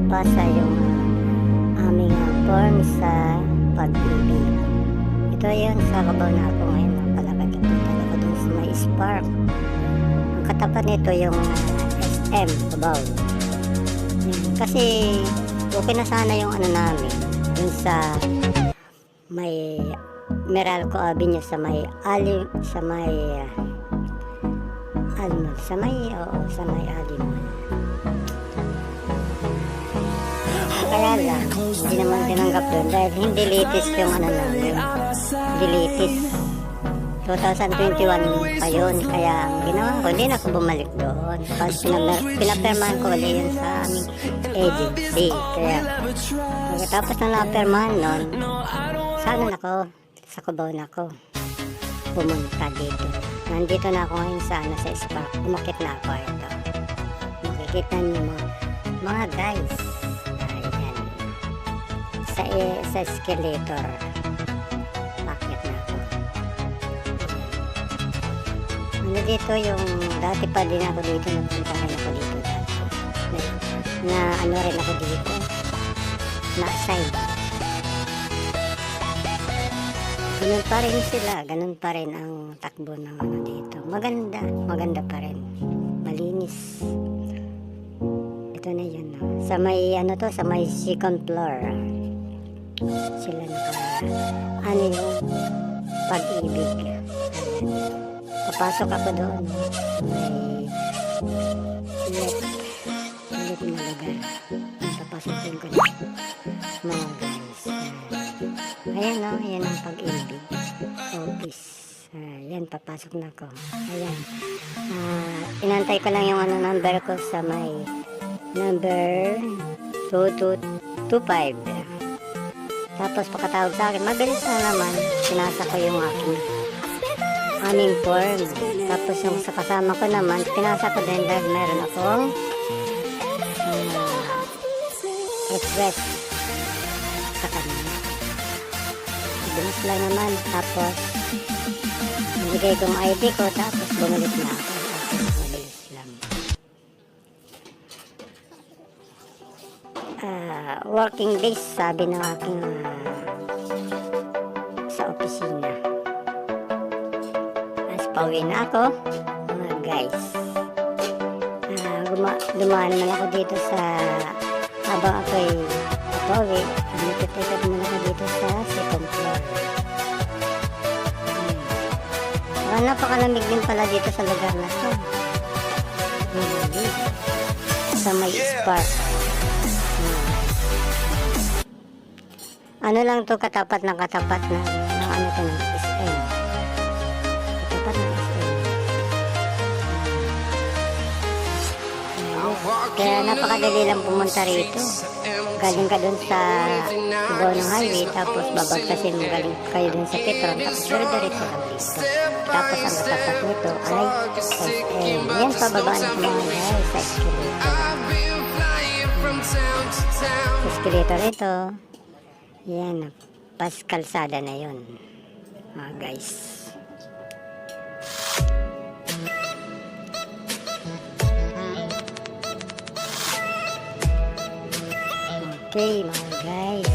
ipasa yung ah, aming ah, form sa pag-ibig. Ito yun, sa kabaw na ako ngayon. Palakad ito talaga dun sa may spark. Ang katapat nito yung SM, kabaw. Kasi okay na sana yung ano namin. Dun sa may Meralco Avenue sa may ali sa may ah, ano sa may oo sa may alimon kaya lang hindi naman tinanggap doon dahil hindi latest yung ano namin. Hindi latest. 2021 pa yun. Kaya ang ginawa ko hindi na ako bumalik doon. Tapos pinapermahan ko ulit yun sa aming agency. Kaya pagkatapos na napermahan nun sana na ako sa Cubao na ako pumunta dito. Nandito na ako ngayon sa ano sa spa. Umakit na ako ito. Makikita niyo mga, mga guys sa, sa escalator pakit na ako ano dito yung dati pa din ako dito nagpuntahan ako dito dati na, na ano rin ako dito na side Ganun pa rin sila, ganun pa rin ang takbo ng ano dito. Maganda, maganda pa rin. Malinis. Ito na yun. Sa may, ano to, sa may second floor. Sila naka, ano yung pag-ibig. Papasok ako doon. May left, left na lugar. Papasok din ko na. Mga guys. Ayan o, ayan ang pag-ibig. Office. Ayan, papasok na ako. Ayan. Ah, inantay ko lang yung ano, number ko sa may number 2225. Tapos pakatawag sa akin, mabilis na naman. Pinasa ko yung aking aming form. Tapos yung sa kasama ko naman, pinasa ko din dahil meron akong ah, request sa kanya. Bilis lang naman. Tapos, nabigay kong ID ko. Tapos, bumalik na ako. Working days, sabi ng aking ah, sa opisina. Tapos, pauwi na ako. Mga guys. Guma dumaan man ako dito sa habang ako'y pauwi. Nagtitipid man ako dito sa second floor. Hmm. Ah, napakalamig din pala dito sa lugar na to. Hindi. Sa may spark. Ano lang to katapat ng katapat na ng ano to ng SM. Katapat ng SM. Kaya napakadali lang pumunta rito. Galing ka dun sa ng highway, tapos babagtasin mo galing kayo dun sa Petron, tapos dire-diretso lang dito. Tapos ang katapat nito ay SM. Yan, pababa na mga guys sa escalator. Escalator ito, yan, pas kalsada na yun. Mga guys. Okay, mga guys.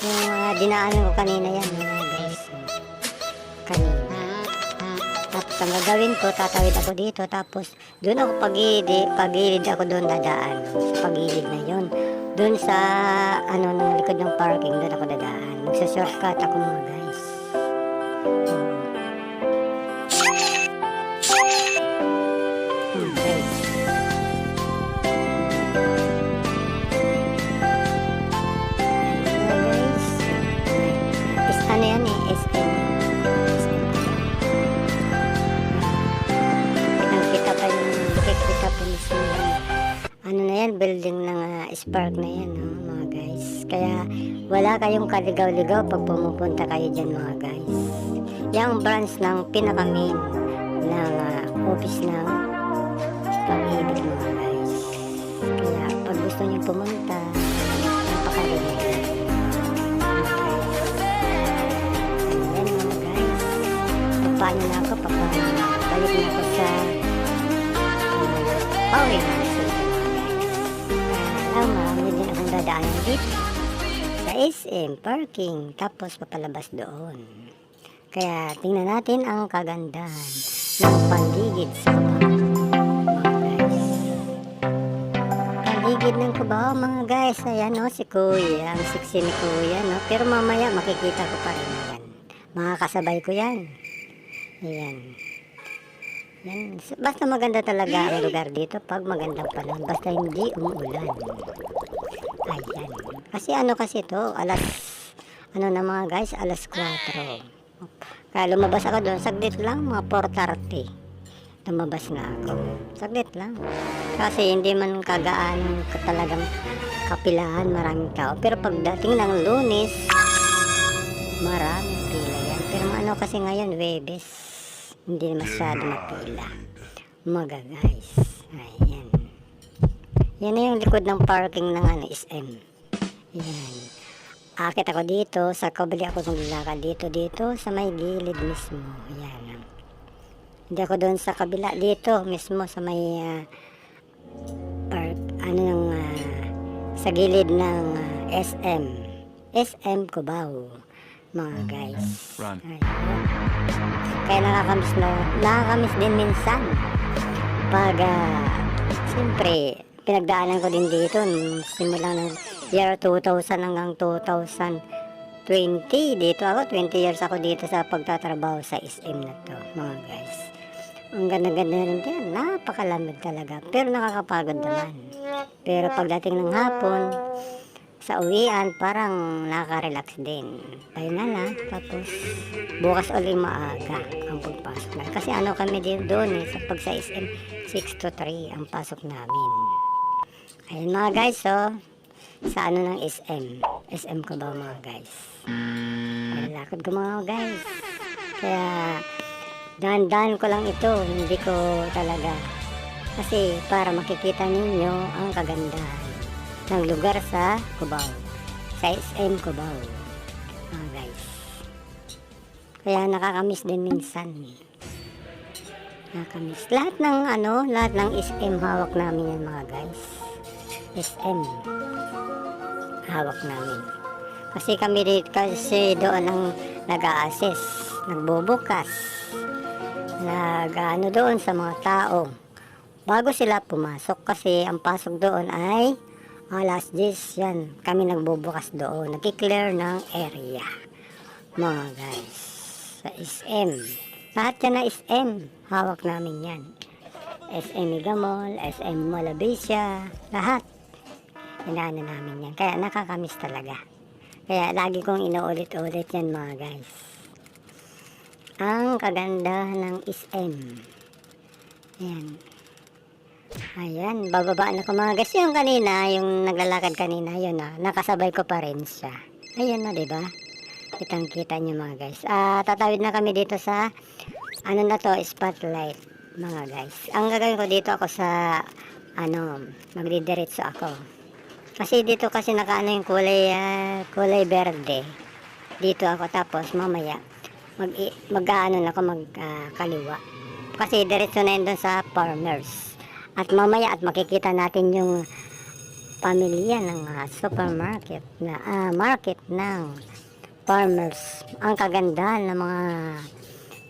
Yung uh, dinaanan ko kanina yan, mga guys. Kanina. Tapos ang gagawin ko, tatawid ako dito. Tapos doon ako pagilid, pagilid ako doon dadaan. Sa pagilid na yun. Doon sa ano ng likod ng parking, doon ako dadaan. Magsa-shortcut ako mga guys. Oh. Hmm. Mga guys. Ano yan eh. SM. Spark na yan, no, mga guys. Kaya, wala kayong kaligaw-ligaw pag pumupunta kayo dyan, mga guys. Yung branch ng pinaka-main ng ah, office ng pag-ibig, mga guys. Kaya, pag gusto niyo pumunta, napakaligaw. Paano na ako, papabalik na ako sa uh, Pauwi akong dadaanan dito sa SM parking tapos papalabas doon. Kaya tingnan natin ang kagandahan ng paligid sa Cubao. Paligid ng Cubao mga guys. Ayan o si Kuya. Ang siksi ni Kuya no. Pero mamaya makikita ko pa rin yan. Mga kasabay ko yan. Ayan. Yan. Basta maganda talaga ang lugar dito pag magandang panahon. Basta hindi umuulan. Ayan. Kasi ano kasi to, alas, ano na mga guys, alas 4. Kaya lumabas ako doon, saglit lang, mga 4.30. Lumabas na ako. Saglit lang. Kasi hindi man kagaan ka talagang kapilahan, maraming tao. Pero pagdating ng lunes, maraming pila yan. Pero ano kasi ngayon, Webes, hindi masyado mapila. Mga guys. Ayan. Yan na yung likod ng parking ng ano, SM. Yan. Akit ako dito, sa kabili ako ng lakad dito, dito, sa may gilid mismo. Yan. Hindi ako doon sa kabila, dito mismo, sa may ah, park, ano ng, ah, sa gilid ng ah, SM. SM Cubao, mga guys. Run. Ayan. Kaya nakakamiss na, nakakamiss din minsan. Pag, ah, siyempre, pinagdaanan ko din dito, simula ng year 2000 hanggang 2020. Dito ako, 20 years ako dito sa pagtatrabaho sa SM na to, mga guys. Ang ganda-ganda rin din, napakalamig talaga, pero nakakapagod naman. Pero pagdating ng hapon, sa uwian, parang nakaka-relax din. Ayun na na, tapos bukas ulit maaga ang pagpasok na. Kasi ano kami din doon eh, sa pag sa SM, 6 to 3 ang pasok namin. Ayun mga guys, so, sa ano ng SM. SM ko ba mga guys? Ayun, lakad ko mga guys. Kaya, dahan-dahan ko lang ito, hindi ko talaga. Kasi para makikita ninyo ang kagandahan ng lugar sa Cubao. Sa SM Cubao. Mga guys. Kaya nakakamiss din minsan. Nakakamiss. Lahat ng ano, lahat ng SM hawak namin yan mga guys. SM. Hawak namin. Kasi kami dito, kasi doon ang nag-a-assess, nagbubukas, nag ano doon sa mga tao. Bago sila pumasok kasi ang pasok doon ay alas 10 yan. Kami nagbubukas doon. Nagki-clear ng area. Mga guys. Sa SM. Lahat yan na SM. Hawak namin yan. SM Igamol, SM Malabisia, lahat. Inaano namin yan. Kaya nakakamiss talaga. Kaya lagi kong inuulit-ulit yan mga guys. Ang kaganda ng SM. Ayan. Ayan, bababa na ko mga guys. Yung kanina, yung naglalakad kanina, yun na, nakasabay ko pa rin siya. Ayan na, di ba? Kitang kita nyo mga guys. Ah, tatawid na kami dito sa, ano na to, spotlight, mga guys. Ang gagawin ko dito ako sa, ano, magdidiretso ako. Kasi dito kasi nakaano yung kulay, ah, kulay berde. Dito ako tapos mamaya mag mag ano na ako mag ah, kaliwa. Kasi diretso na yun sa farmers. At mamaya at makikita natin yung pamilya ng ah, supermarket na ah, market ng farmers. Ang kagandahan ng mga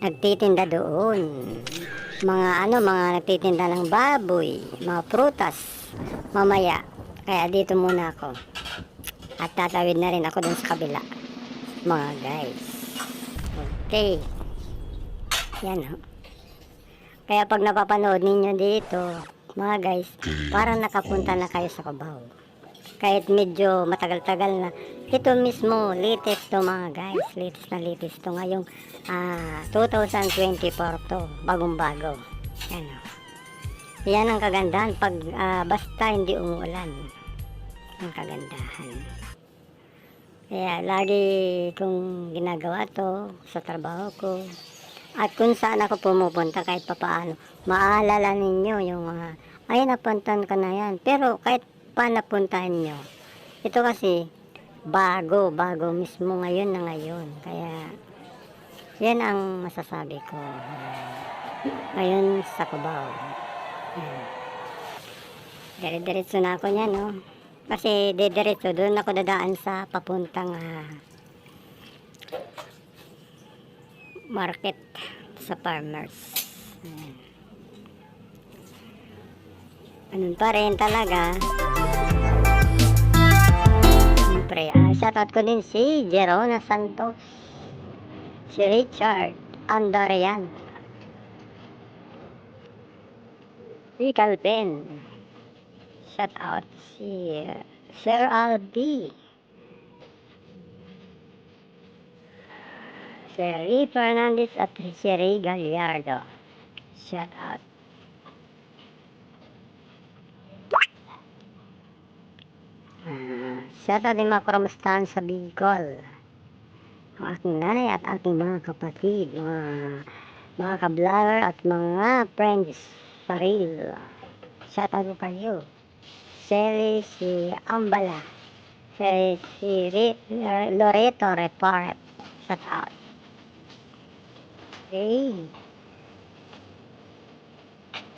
nagtitinda doon. Mga ano, mga nagtitinda ng baboy, mga prutas. Mamaya. Kaya dito muna ako. At tatawid na rin ako doon sa kabila. Mga guys. Okay. Yan o. Kaya pag napapanood ninyo dito, mga guys, parang nakapunta na kayo sa Cubao. Kahit medyo matagal-tagal na. Ito mismo, latest to mga guys. Latest na latest to. Ngayong ah, 2024 to. Bagong-bago. Yan o. Yan ang kagandahan pag ah, basta hindi umuulan. Ang kagandahan. Kaya lagi kong ginagawa to sa trabaho ko. At kung saan ako pumupunta kahit papaano, maalala ninyo yung mga, ay napuntan ka na yan. Pero kahit pa napuntahan nyo, ito kasi bago, bago mismo ngayon na ngayon. Kaya Yan ang masasabi ko. Ngayon sa Cubao. Dire-diretso na ako niyan, no? Kasi diretso doon ako dadaan sa papuntang ah, market sa farmers. Ayan. Pa rin talaga. Siyempre, ah, shoutout ko din si Jerona Santos, si Richard Andorian, si Calvin, shoutout si uh, Sir Albi, si Ray Fernandez at si Ray Gallardo. Shoutout. Ah, Shoutout din mga kuramustahan sa Bicol. Ang aking nanay at aking mga kapatid, mga, mga ka-vlogger at mga friends sa real. Shoutout ko kayo. Sally, si Ambala, si, si Loreto Report. Shoutout. Hey.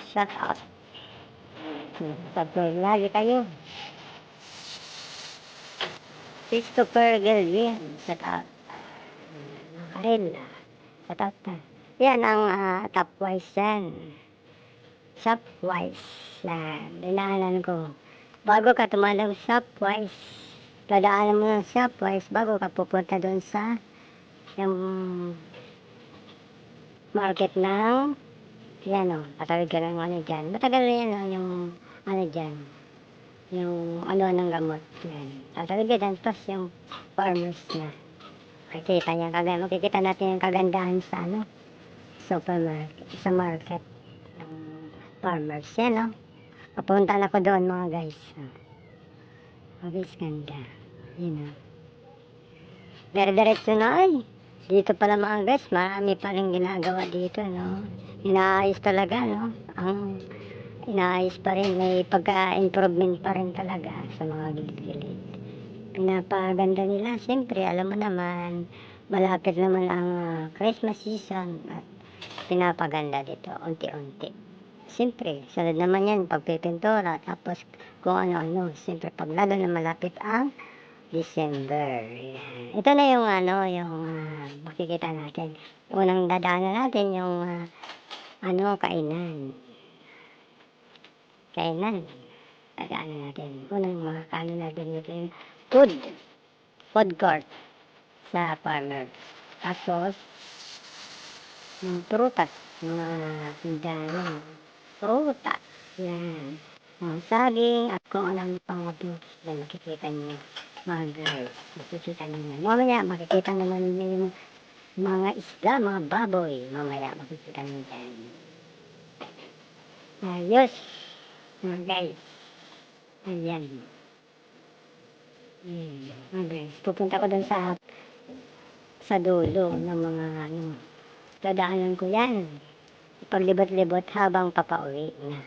Shoutout. Sabi lagi kayo. Christopher Galvin. Shoutout. Karel. Shoutout na. Yan ang ah, top wise yan. Shopwise. Yan. Dinaanan ko. Bago ka tumalong Shopwise, dadaanan mo ng Shopwise bago ka pupunta doon sa yung market ng yan o, patawid ka ng ano dyan. Matagal na yan o, yung ano dyan. Yung ano ng gamot. Yan. Tatawid ka dyan, tapos yung farmers na. Makikita niya, kaganda, makikita natin yung kagandahan sa ano, supermarket, sa market ng farmers. Yan o. Papunta na ako doon mga guys. Mga guys, ganda. Yun o. Dire-diretso na ay. Dito pala mga guys, marami pa rin ginagawa dito, no? Inaayos talaga, no? Ang inaayos pa rin, may pagka-improvement pa rin talaga sa mga gilid-gilid. Pinapaganda nila, siyempre, alam mo naman, malapit naman ang ah, Christmas season at pinapaganda dito, unti-unti. Siyempre, sunod naman yan, pagpipintura, tapos kung ano-ano, siyempre, pag lalo na malapit ang December. Yan. Ito na yung ano, yung ah, makikita natin. Unang dadaanan natin yung ah, ano, kainan. Kainan. Dadaanan natin. Unang makakano natin dito yung food. Food court sa farmer. Tapos, yung prutas. Mga tindahan. Prutas. Yan. Mga saging at kung anong pang fruits na makikita niyo guys. Makikita niyo. Mamaya makikita naman niyo yung mga isda, mga baboy. Mamaya makikita niyo dyan. Ayos. Mga guys. Ayan. Hmm. Guys. Pupunta ko dun sa sa dulo ng mga ano. Dadaanan ko yan. Paglibot-libot habang papauwi na.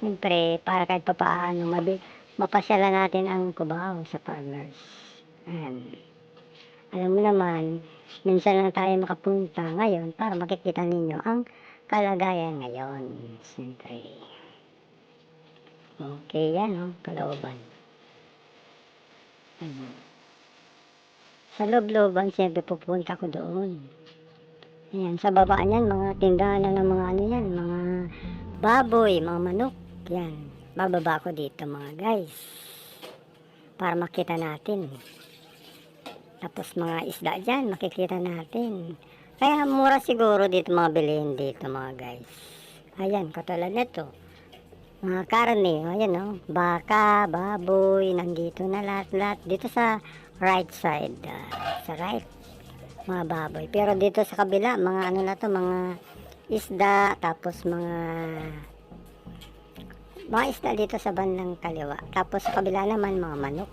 Siyempre, para kahit papaano, mabi, mapasyalan natin ang Cubao sa farmers. Ayan. Alam mo naman, minsan lang tayo makapunta ngayon para makikita ninyo ang kalagayan ngayon. Siyempre. Okay yan, no? Kalooban. Ano? Sa loob-looban, siyempre pupunta ko doon. Ayan, sa baba niyan, mga tindahan ng mga ano yan, mga baboy, mga manok. Yan, bababa ko dito mga guys. Para makita natin. Tapos mga isda dyan, makikita natin. Kaya mura siguro dito mga bilihin dito mga guys. Ayan, katulad nito. Mga karne, ayan no. Baka, baboy, nandito na lahat-lahat. Dito sa right side. ah, sa right. Mga baboy. Pero dito sa kabila, mga ano na to, mga isda, tapos mga mga isda dito sa bandang kaliwa. Tapos sa kabila naman mga manok.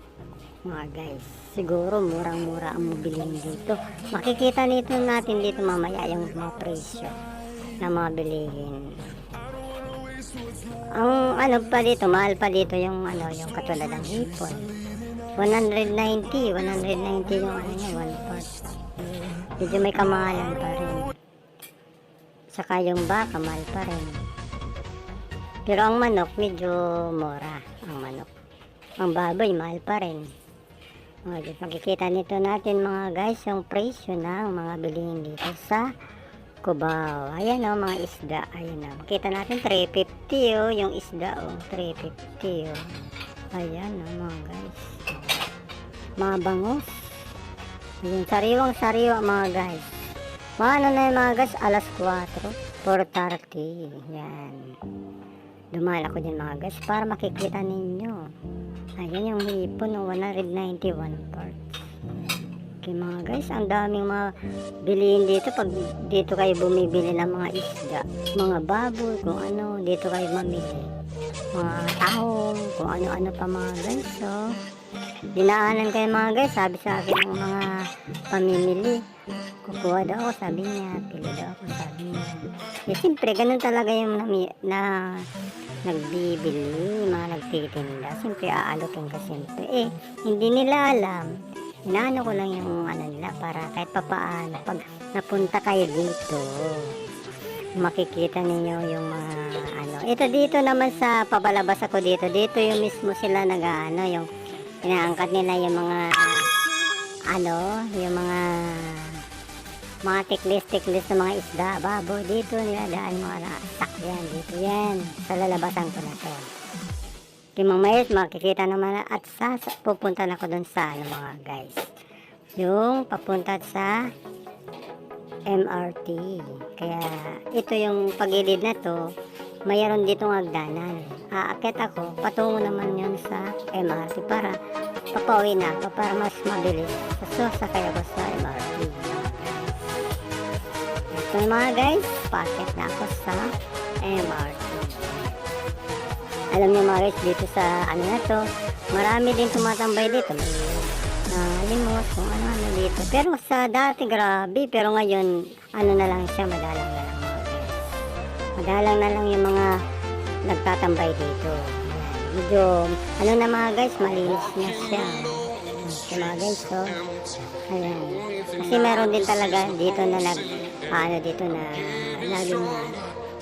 Mga guys, siguro murang-mura ang mabiling dito. Makikita nito natin dito mamaya yung mga presyo na mga bilihin. Ang ano pa dito, mahal pa dito yung ano, yung katulad ng hipon. 190, 190 yung ano niya, one part. Medyo may kamahalan pa rin. Saka yung baka, mahal pa rin. Pero ang manok, medyo mura. Ang manok. Ang baboy, mahal pa rin. Mga guys, makikita nito natin mga guys, yung presyo ng mga bilihin dito sa Cubao. Ayan o, mga isda. Ayan o. Makita natin, 350 o, yung isda o. 350 o. Ayan o, mga guys. Mga bangus. Yung sariwang sariwa mga guys. Mga ano na yun, mga guys, alas 4. 4.30. Yan. Dumaan ako din mga guys para makikita ninyo. Ayan yung hipon ng 191 parts. Okay mga guys, ang daming mga bilihin dito pag dito kayo bumibili ng mga isda, mga baboy, kung ano, dito kayo mamili. Mga tahong, kung ano-ano pa mga guys. So, dinaanan kayo mga guys, sabi sa akin ng mga pamimili. Kukuha daw ako, sabi niya. Pili daw ako, sabi niya. Eh, siyempre, ganun talaga yung nami, na nagbibili, mga nagtitinda. Siyempre, aalokin ka siyempre. Eh, hindi nila alam. Inaano ko lang yung ano nila para kahit papaano, pag napunta kayo dito, makikita ninyo yung mga ano. Ito dito naman sa pabalabas ako dito, dito yung mismo sila nag-ano, yung inaangkat nila yung mga ano, yung mga mga tiklis-tiklis na mga isda, baboy, dito nila daan mga sakyan, dito yan, sa lalabasan ko na to. Timang mais, makikita naman na- at sa, sa pupunta na ako dun sa ano mga guys. Yung papunta sa MRT. Kaya ito yung pagilid na to, mayroon ditong hagdanan. Aakit ako, patungo naman yun sa MRT para papauwi na ako para mas mabilis. So, sakay ako sa MRT. Ito mga guys, packet na ako sa MRT. Alam niyo mga guys, dito sa ano na to, marami din tumatambay dito. May uh, limos, kung ano-ano dito. Pero sa dati, grabe. Pero ngayon, ano na lang siya, madalang na lang. Madalang na lang yung mga nagtatambay dito. Ayan. Medyo, ano na mga guys, malinis na siya. Okay mga guys, so, ayan. Kasi meron din talaga dito na nag, ano dito na, lagi na,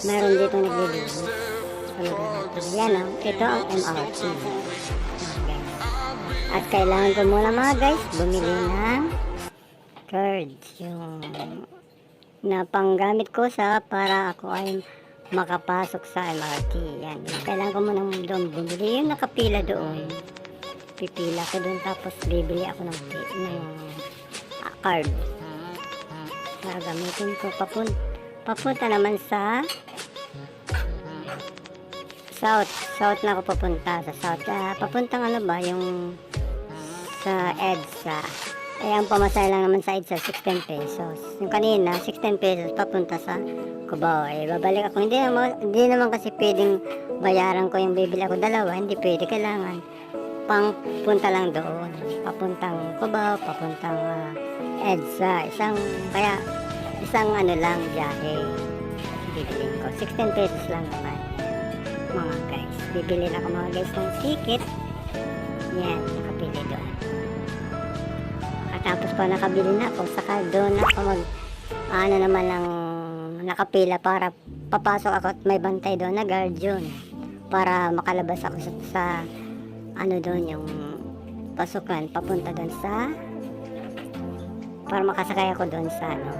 meron dito naglilinis. Sa lugar na to. Yan o, ito ang MRT. Ayan. At kailangan ko muna mga guys, bumili ng cards. Yung na panggamit ko sa para ako ay makapasok sa MRT. Yan. Kailangan ko muna doon bumili. Yung nakapila doon. Pipila ko doon tapos bibili ako ng, ng ah, card. Para gamitin ko. Papun papunta naman sa South. South na ako papunta sa South. Ah, papuntang ano ba yung sa EDSA. Eh, ang pamasay lang naman sa EDSA, 16 pesos. Yung kanina, 16 pesos papunta sa Eh, babalik ako. Hindi naman, hindi naman kasi pwedeng bayaran ko yung bibili ako dalawa. Hindi pwede. Kailangan pang punta lang doon. Papuntang Cubao, papuntang ah, EDSA. Isang, kaya, isang ano lang, biyahe. Bibilin ko. 16 pesos lang naman. Mga guys. Bibili na ako mga guys ng ticket. Yan, nakapili doon. At tapos pa nakabili na ako, saka doon ako mag, ano naman lang, nakapila para papasok ako at may bantay doon na guard yun. Para makalabas ako sa, sa ano doon yung pasukan, papunta doon sa, para makasakay ako doon sa ano,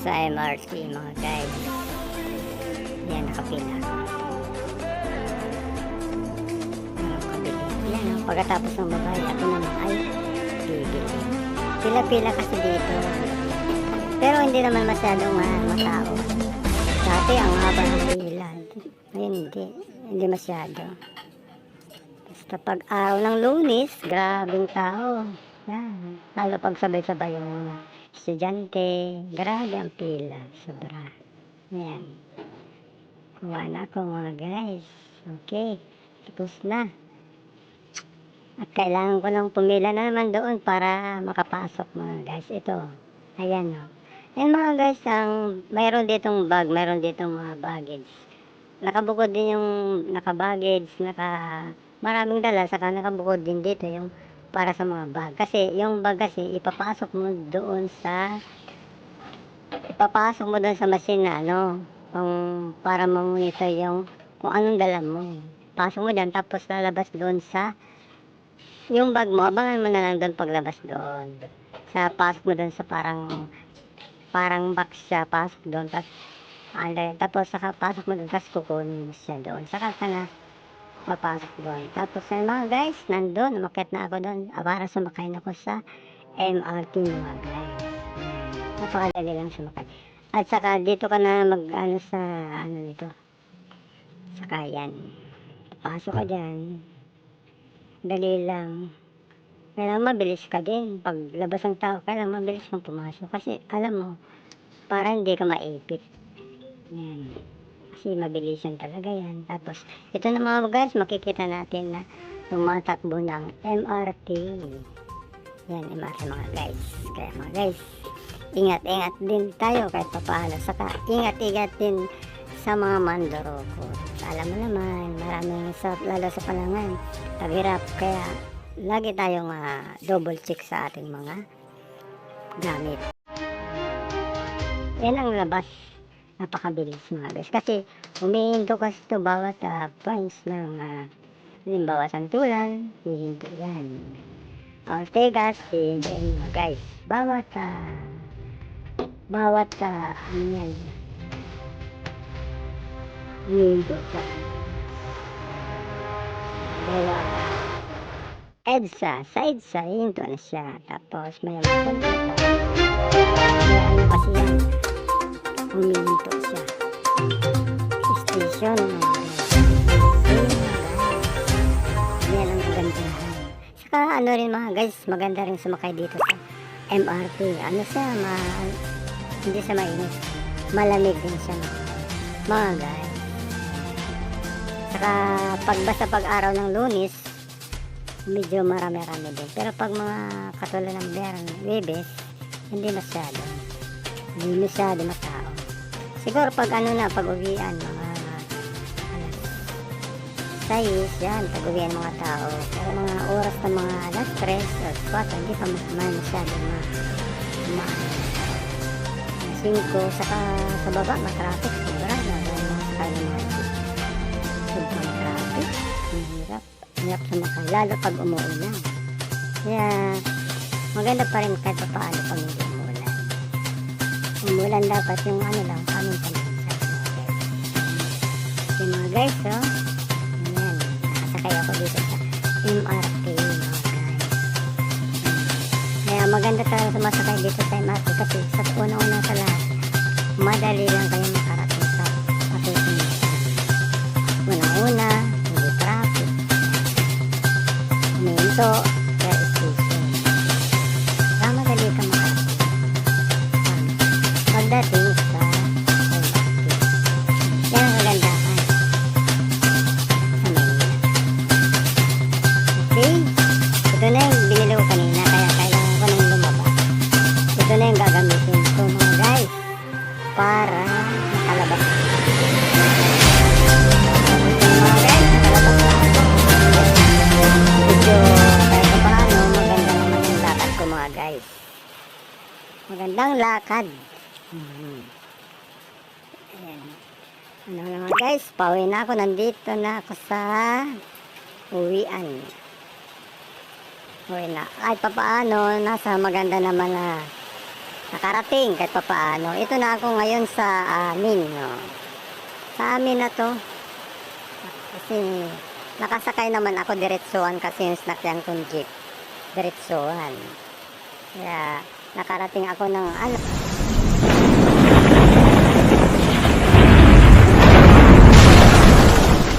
sa MRT mga guys. Yan, nakapila ako. Yan, oh. pagkatapos ng babae, ako naman ay bibili. Pila-pila kasi dito. Pero hindi naman masyadong uh, matao. Dati ang haba ng pila. Ngayon hindi. Hindi masyado. Basta pag araw ng lunis, grabing tao. Yan. Lalo pag sabay-sabay yung mga estudyante. Grabe ang pila. Sobra. Yan. Kuha na ako mga guys. Okay. Tapos na. At kailangan ko lang pumila na naman doon para makapasok mga guys. Ito. Ayan o. Ayan mga guys, ang mayroon ditong bag, mayroon ditong mga baggage. Nakabukod din yung naka-baggage, naka maraming dala, saka nakabukod din dito yung para sa mga bag. Kasi yung bag kasi ipapasok mo doon sa ipapasok mo doon sa machine na ano, kung para mamonitor yung kung anong dala mo. Pasok mo dyan, tapos lalabas doon sa yung bag mo, abangan mo na lang doon paglabas doon. Sa pasok mo doon sa parang parang box siya, pasok doon, tapos ano, tapos saka pasok mo doon, tapos kukunin mo siya doon. Saka ka na papasok doon. Tapos yung mga guys, nandun, umakit na ako doon. Ah, Para sumakay na ako sa MRT mga guys. Napakadali lang sumakay. At saka dito ka na mag ano sa ano dito. Sakayan. Pasok ka dyan. Dali lang. Kailangan mabilis ka din. Pag labas ng tao, kailangan mabilis kang pumasok. Kasi alam mo, para hindi ka maipit. Yan. Kasi mabilisan talaga yan. Tapos, ito na mga guys, makikita natin na tumatakbo ng MRT. Yan, MRT mga guys. Kaya mga guys, ingat-ingat din tayo kahit papaano. Saka, ingat-ingat din sa mga mandoroko. Alam mo naman, maraming sa, lalo sa palangan, paghirap. Kaya, lagi tayong ah, double check sa ating mga gamit. Yan ang labas napakabilis mga guys. Kasi umihinto kasi ito bawat uh, points ng uh, halimbawa santulan, hihinto yan. Ortegas, hihinto yan guys. Bawat uh, bawat uh, ano yan hihinto siya. Dalawa. EDSA, sa EDSA, hihinto na siya. Tapos may ano kasi yan, humihinto siya. Station. Yan ang kagandahan. Saka ano rin mga guys, maganda rin sumakay dito sa MRT. Ano siya, ma hindi siya mainit. Malamig din siya. Mga guys. Saka pag basta pag araw ng lunis, medyo marami-rami din. Pero pag mga katulad ng Biyernes, Webes, hindi masyado. Hindi masyado matao. Siguro pag ano na, pag uwian, mga alas 6, yan, pag uwian mga tao. Pero mga oras ng mga alas 3 o 4, hindi pa mas- masyado ma, ma, 5, saka sa baba, matraffic, sobra na, dahil mga sakay ng mga. Sobrang traffic, ang hirap, hirap sumakay, lalo pag umuulan. Kaya, maganda pa rin kahit pa paano pag hindi umuulan. Umulan dapat yung ano lang, paminsan-minsan. Yung mga guys, oh. Ayan, nakasakay ako dito sa MRT, mga guys. Kaya maganda talaga sumasakay dito sa MRT kasi sa una-una sa lahat, madali lang kayo 手。Lakad. Mhm. Ayan. Ano naman guys, pauwi na ako. Nandito na ako sa uwian. Uwi na. Kahit pa paano, nasa maganda naman na nakarating kahit pa paano. Ito na ako ngayon sa amin. No? Sa amin na to. Kasi nakasakay naman ako diretsuhan kasi yung sinakyan kong jeep. Diretsuhan. Kaya nakarating ako ng ano,